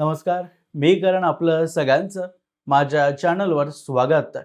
नमस्कार मी करण आपलं सगळ्यांचं माझ्या चॅनलवर स्वागत आहे.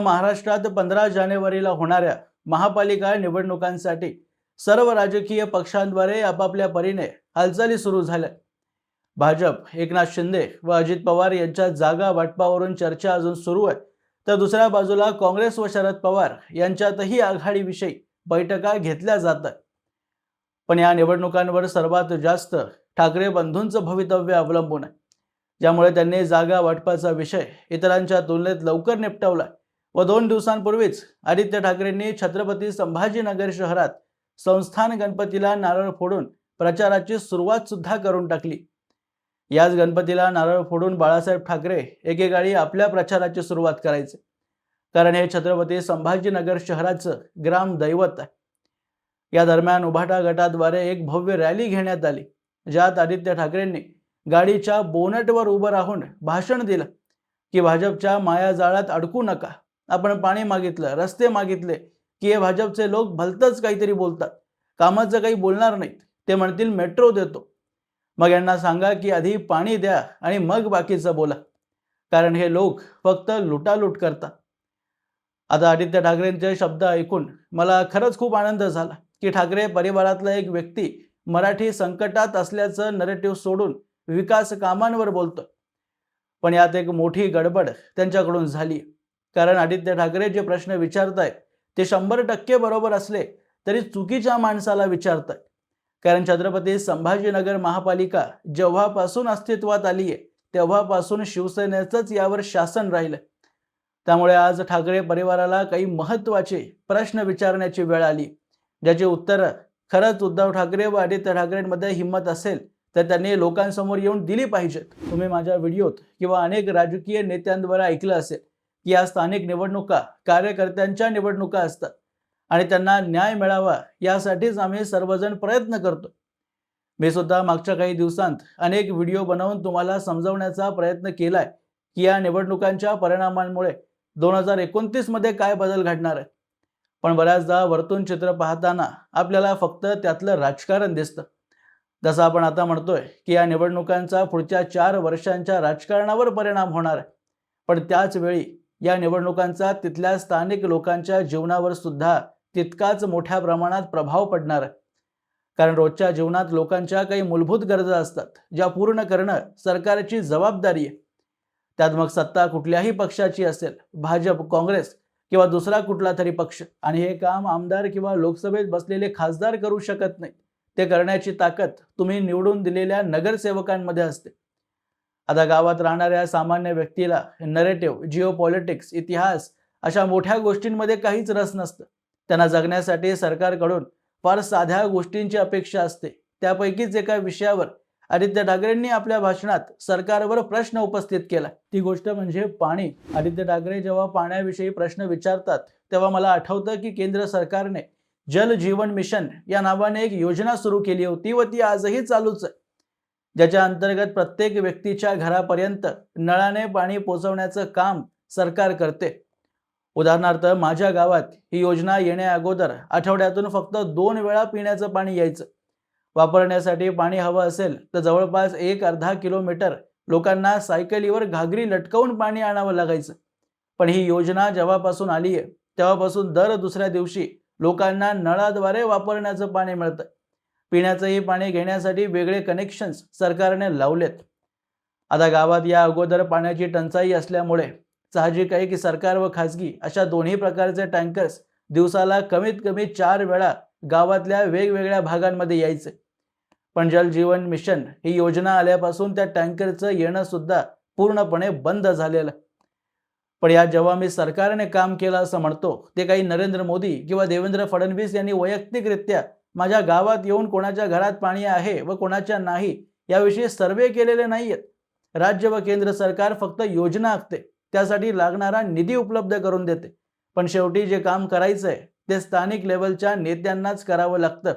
महाराष्ट्रात पंधरा जानेवारीला होणाऱ्या महापालिका निवडणुकांसाठी सर्व राजकीय पक्षांद्वारे आपापल्या परीने हालचाली सुरू झाल्या. भाजप एकनाथ शिंदे व अजित पवार यांच्या जागा वाटपावरून चर्चा अजून सुरू आहे. तर दुसऱ्या बाजूला काँग्रेस व शरद पवार यांच्यातही आघाडीविषयी बैठका घेतल्या जातात पण या निवडणुकांवर सर्वात जास्त ठाकरे बंधूंचं भवितव्य अवलंबून आहे. ज्यामुळे त्यांनी जागा वाटपाचा विषय इतरांच्या तुलनेत लवकर निपटवला व दोन दिवसांपूर्वीच आदित्य ठाकरेंनी छत्रपती संभाजीनगर शहरात संस्थान गणपतीला नारळ फोडून प्रचाराची सुरुवात सुद्धा करून टाकली. याच गणपतीला नारळ फोडून बाळासाहेब ठाकरे एकेकाळी आपल्या प्रचाराची सुरुवात करायचे. कारण हे छत्रपती संभाजीनगर शहराचं ग्रामदैवत आहे. या दरम्यान उभाटा गटाद्वारे एक भव्य रॅली घेण्यात आली ज्यात आदित्य ठाकरेंनी गाडीच्या बोनटवर उभं राहून भाषण दिलं की भाजपच्या मायाजाळात अडकू नका. आपण पाणी मागितलं रस्ते मागितले की हे भाजपचे लोक भलतंच काहीतरी बोलतात. कामाचं काही बोलणार नाहीत ते म्हणतील मेट्रो देतो. मग यांना सांगा की आधी पाणी द्या आणि मग बाकीचं बोला. कारण हे लोक फक्त लुटालूट करतात. आता आदित्य ठाकरेंचे शब्द ऐकून मला खरंच खूप आनंद झाला. की ठाकरे परिवारातला एक व्यक्ती मराठी संकटात असल्याचं नरेटिव्ह सोडून विकास कामांवर बोलतो पण यात एक मोठी गडबड त्यांच्याकडून झाली. कारण आदित्य ठाकरे जे प्रश्न विचारतायत ते शंभर टक्के बरोबर असले तरी चुकीच्या माणसाला विचारतायत. कारण छत्रपती संभाजीनगर महापालिका जेव्हापासून अस्तित्वात आली आहे तेव्हापासून शिवसेनेचंच यावर शासन राहिलं त्यामुळे आज ठाकरे परिवाराला काही महत्त्वाचे प्रश्न विचारण्याची वेळ आली. ज्याचे उत्तरं खरंच उद्धव ठाकरे व आदित्य ठाकरेंमध्ये हिंमत असेल तर त्यांनी लोकांसमोर येऊन दिली पाहिजेत. तुम्ही माझ्या व्हिडिओत किंवा अनेक राजकीय नेत्यांद्वारे ऐकलं असेल की या स्थानिक निवडणुका कार्यकर्त्यांच्या निवडणुका असतात आणि त्यांना न्याय मिळावा यासाठीच आम्ही सर्वजण प्रयत्न करतो. मी सुद्धा मागच्या काही दिवसांत अनेक व्हिडिओ बनवून तुम्हाला समजवण्याचा प्रयत्न केलाय की या निवडणुकांच्या परिणामांमुळे दोन हजार एकोणतीसमध्ये काय बदल घडणार आहे? पण बऱ्याचदा वरतून चित्र पाहताना आपल्याला फक्त त्यातलं राजकारण दिसतं. जसं आपण आता म्हणतोय की या निवडणुकांचा पुढच्या चार वर्षांच्या राजकारणावर परिणाम होणार आहे. पण त्याच वेळी या निवडणुकांचा तिथल्या स्थानिक लोकांच्या जीवनावर सुद्धा तितकाच मोठ्या प्रमाणात प्रभाव पडणार आहे. कारण रोजच्या जीवनात लोकांच्या काही मूलभूत गरजा असतात ज्या पूर्ण करणं सरकारची जबाबदारी आहे. त्यात मग सत्ता कुठल्याही पक्षाची असेल भाजप काँग्रेस किंवा दुसरा कुठला तरी पक्ष. आणि हे काम आमदार किंवा लोकसभेत बसलेले खासदार करू शकत नाही. ते करण्याची ताकद तुम्ही निवडून दिलेल्या नगरसेवकांमध्ये असते. आता गावात राहणाऱ्या सामान्य व्यक्तीला नरेटिव्ह जिओ पॉलिटिक्स इतिहास अशा मोठ्या गोष्टींमध्ये काहीच रस नसतं. त्यांना जगण्यासाठी सरकारकडून फार साध्या गोष्टींची अपेक्षा असते. त्यापैकीच एका विषयावर आदित्य ठाकरेंनी आपल्या भाषणात सरकारवर प्रश्न उपस्थित केला. ती गोष्ट म्हणजे पाणी. आदित्य ठाकरे जेव्हा पाण्याविषयी प्रश्न विचारतात तेव्हा मला आठवतं की केंद्र सरकारने जल जीवन मिशन या नावाने एक योजना सुरू केली होती व ती आजही चालूच आहे. ज्याच्या अंतर्गत प्रत्येक व्यक्तीच्या घरापर्यंत नळाने पाणी पोचवण्याचं काम सरकार करते. उदाहरणार्थ माझ्या गावात ही योजना येण्या अगोदर आठवड्यातून फक्त दोन वेळा पिण्याचं पाणी यायचं. वापरण्यासाठी पाणी हवं असेल तर जवळपास एक अर्धा किलोमीटर लोकांना सायकलीवर घागरी लटकवून पाणी आणावं लागायचं. पण ही योजना जेव्हापासून आली आहे तेव्हापासून दर दुसऱ्या दिवशी लोकांना नळाद्वारे वापरण्याचं पाणी मिळतं. पिण्याचंही पाणी घेण्यासाठी वेगळे कनेक्शन्स सरकारने लावलेत. आता गावात या अगोदर पाण्याची टंचाई असल्यामुळे साहजिक आहे की सरकार व खाजगी अशा दोन्ही प्रकारचे टँकर्स दिवसाला कमीत कमी चार वेळा गावातल्या वेगवेगळ्या भागांमध्ये यायचे. पण जल जीवन मिशन ही योजना आल्यापासून त्या टँकरचं येणं सुद्धा पूर्णपणे बंद झालेलं. पण या जेव्हा मी सरकारने काम केलं असं म्हणतो ते काही नरेंद्र मोदी किंवा देवेंद्र फडणवीस यांनी वैयक्तिकरित्या माझ्या गावात येऊन कोणाच्या घरात पाणी आहे व कोणाच्या नाही याविषयी सर्वे केलेले नाहीयेत. राज्य व केंद्र सरकार फक्त योजना आखते त्यासाठी लागणारा निधी उपलब्ध करून देते. पण शेवटी जे काम करायचं आहे ते स्थानिक लेवलच्या नेत्यांनाच करावं लागतं.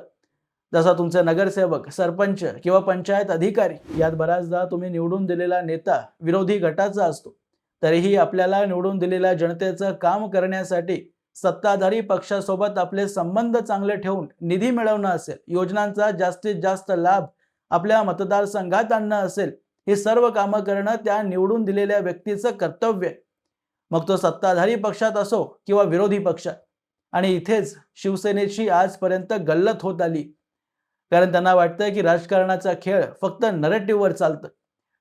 जसा तुमचे नगरसेवक सरपंच किंवा पंचायत अधिकारी यात बऱ्याचदा तुम्ही निवडून दिलेला नेता विरोधी गटाचा असतो. तरीही आपल्याला निवडून दिलेल्या जनतेचं काम करण्यासाठी सत्ताधारी पक्षासोबत आपले संबंध चांगले ठेवून निधी मिळवणं असेल योजनांचा जास्तीत जास्त लाभ आपल्या मतदारसंघात आणणं असेल ही सर्व कामं करणं त्या निवडून दिलेल्या व्यक्तीचं कर्तव्य आहे. मग तो सत्ताधारी पक्षात असो किंवा विरोधी पक्षात. आणि इथेच शिवसेनेची आजपर्यंत गल्लत होत आली. कारण त्यांना वाटतं की राजकारणाचा खेळ फक्त नरेटिव्हवर चालतं.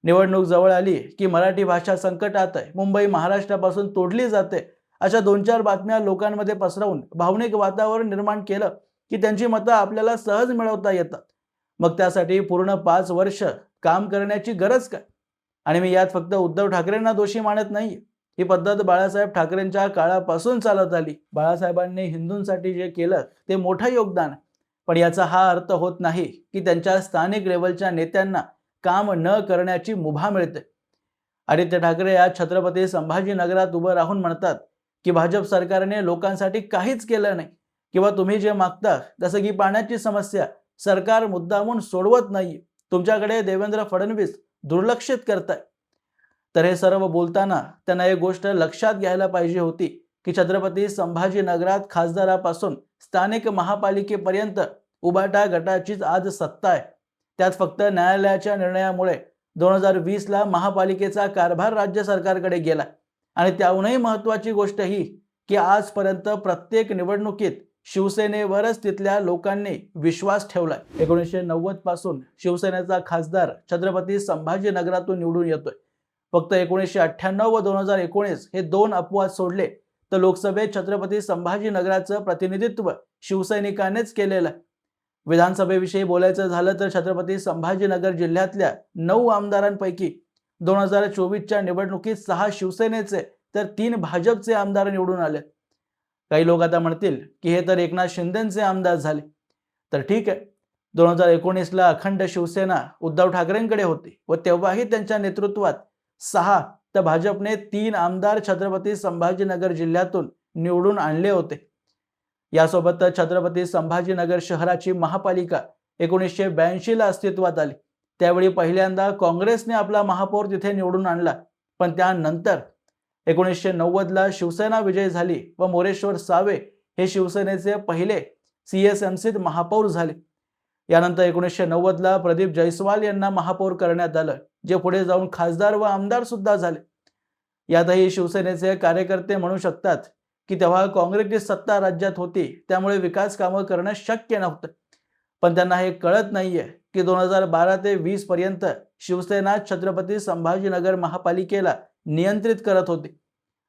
निवडणूक जवळ आली की मराठी भाषा संकटात आहे. मुंबई महाराष्ट्रापासून तोडली जाते. अशा दोन चार बातम्या लोकांमध्ये पसरवून भावनिक वातावरण निर्माण केलं की त्यांची मतं आपल्याला सहज मिळवता येतात. मग त्यासाठी पूर्ण पाच वर्ष काम करण्याची गरज काय? आणि मी यात फक्त उद्धव ठाकरेंना दोषी मानत नाही ही पद्धत बाळासाहेब ठाकरेंच्या काळापासून चालत आली. बाळासाहेबांनी हिंदूंसाठी जे केलं ते मोठं योगदान आहे. पण याचा हा अर्थ होत नाही की त्यांच्या स्थानिक लेवलच्या नेत्यांना काम न करण्याची मुभा मिळते. आदित्य ठाकरे या छत्रपती संभाजीनगरात उभं राहून म्हणतात की भाजप सरकारने लोकांसाठी काहीच केलं नाही किंवा तुम्ही जे मागता जसं की पाण्याची समस्या सरकार मुद्दामून सोडवत नाही तुमच्याकडे देवेंद्र फडणवीस दुर्लक्षित करताय तर हे सर्व बोलताना त्यांना एक गोष्ट लक्षात घ्यायला पाहिजे होती. की छत्रपती संभाजीनगरात खासदारापासून स्थानिक महापालिकेपर्यंत उबाटा गटाचीच आज सत्ता आहे. त्यात फक्त न्यायालयाच्या निर्णयामुळे दोन हजार वीसला महापालिकेचा कारभार राज्य सरकारकडे गेला. आणि त्याहूनही महत्वाची गोष्ट ही की आजपर्यंत प्रत्येक निवडणुकीत शिवसेनेवरच तिथल्या लोकांनी विश्वास ठेवलाय. एकोणीसशे नव्वदपासून शिवसेनेचा खासदार छत्रपती संभाजीनगरातून निवडून येतोय. फक्त एकोणीसशे अठ्ठ्याण्णव व दोन हजार एकोणीस हे दोन अपवाद सोडले तर लोकसभेत छत्रपती संभाजीनगराचं प्रतिनिधित्व शिवसैनिकांनीच केलेलं आहे. विधानसभेविषयी बोलायचं झालं तर छत्रपती संभाजीनगर जिल्ह्यातल्या नऊ आमदारांपैकी दोन हजार चोवीसच्या निवडणुकीत सहा शिवसेनेचे तर तीन भाजपचे आमदार निवडून आले. काही लोक आता म्हणतील की हे तर एकनाथ शिंदेचे आमदार झाले. तर ठीक आहे. दोन हजार एकोणीसला अखंड शिवसेना उद्धव ठाकरेंकडे होती व तेव्हाही त्यांच्या नेतृत्वात सहा तर भाजपने तीन आमदार छत्रपती संभाजीनगर जिल्ह्यातून निवडून आणले होते. यासोबत छत्रपती संभाजीनगर शहराची महापालिका एकोणीसशे ब्याऐंशीला अस्तित्वात आली. त्यावेळी पहिल्यांदा काँग्रेसने आपला महापौर तिथे निवडून आणला. पण त्यानंतर एकोणीसशे नव्वदला शिवसेना विजय झाली व मोरेश्वर सावे हे शिवसेनेचे पहिले सी एस एम सीत महापौर झाले. यानंतर एकोणीसशे नव्वदला प्रदीप जयस्वाल यांना महापौर करण्यात आलं जे पुढे जाऊन खासदार व आमदार सुद्धा झाले. यातही शिवसेनेचे कार्यकर्ते म्हणू शकतात की तेव्हा काँग्रेसची सत्ता राज्यात होती त्यामुळे विकास कामं करणं शक्य नव्हतं. पण त्यांना हे कळत नाहीये की दोन हजार बारा ते वीस पर्यंत शिवसेना छत्रपती संभाजीनगर महापालिकेला नियंत्रित करत होती.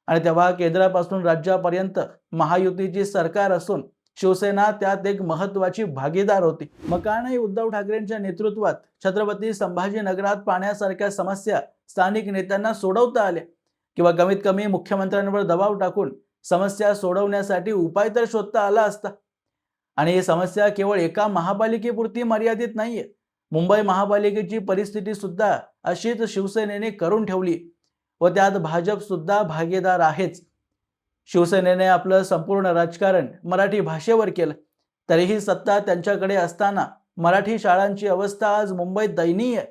आणि तेव्हा केंद्रापासून राज्यापर्यंत महायुतीची सरकार असून शिवसेना त्यात एक महत्वाची भागीदार होती. मग का नाही उद्धव ठाकरेंच्या नेतृत्वात. छत्रपती संभाजीनगरात पाण्यासारख्या समस्या स्थानिक नेत्यांना सोडवता आल्या. किंवा कमीत कमी मुख्यमंत्र्यांवर दबाव टाकून समस्या सोडवण्यासाठी उपाय तर शोधता आला असता. आणि ही समस्या केवळ एका महापालिकेपुरती मर्यादित नाहीये. मुंबई महापालिकेची परिस्थिती सुद्धा अशीच शिवसेनेने करून ठेवली. व त्यात भाजप सुद्धा भागीदार आहेच. शिवसेनेने आपलं संपूर्ण राजकारण मराठी भाषेवर केलं. तरीही सत्ता त्यांच्याकडे असताना मराठी शाळांची अवस्था आज मुंबईत दयनीय आहे.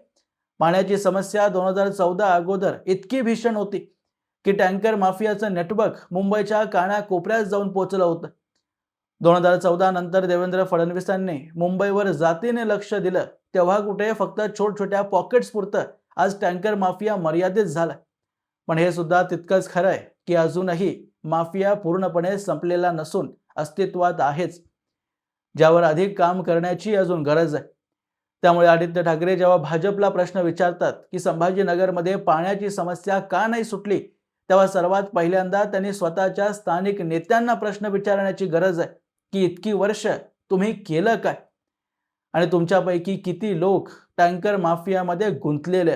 पाण्याची समस्या दोन हजार चौदा अगोदर इतकी भीषण होती की टँकर माफियाचं नेटवर्क मुंबईच्या कानाकोपऱ्यात जाऊन पोचलं होतं. दोन हजार चौदा नंतर देवेंद्र फडणवीसांनी मुंबईवर जातीने लक्ष दिलं. तेव्हा कुठे? फक्त छोट छोट्या पॉकेट्स पुरतं आज टँकर माफिया मर्यादित झाला. पण हे सुद्धा तितकंच खरं आहे की अजूनही माफिया पूर्णपणे संपलेला नसून अस्तित्वात आहेच. ज्यावर अधिक काम करण्याची अजून गरज आहे. त्यामुळे आदित्य ठाकरे जेव्हा भाजपला प्रश्न विचारतात की संभाजीनगरमध्ये पाण्याची समस्या का नाही सुटली तेव्हा सर्वात पहिल्यांदा त्यांनी स्वतःच्या स्थानिक नेत्यांना प्रश्न विचारण्याची गरज आहे की इतकी वर्ष तुम्ही केलं काय? आणि तुमच्यापैकी किती लोक टँकर माफियामध्ये गुंतलेले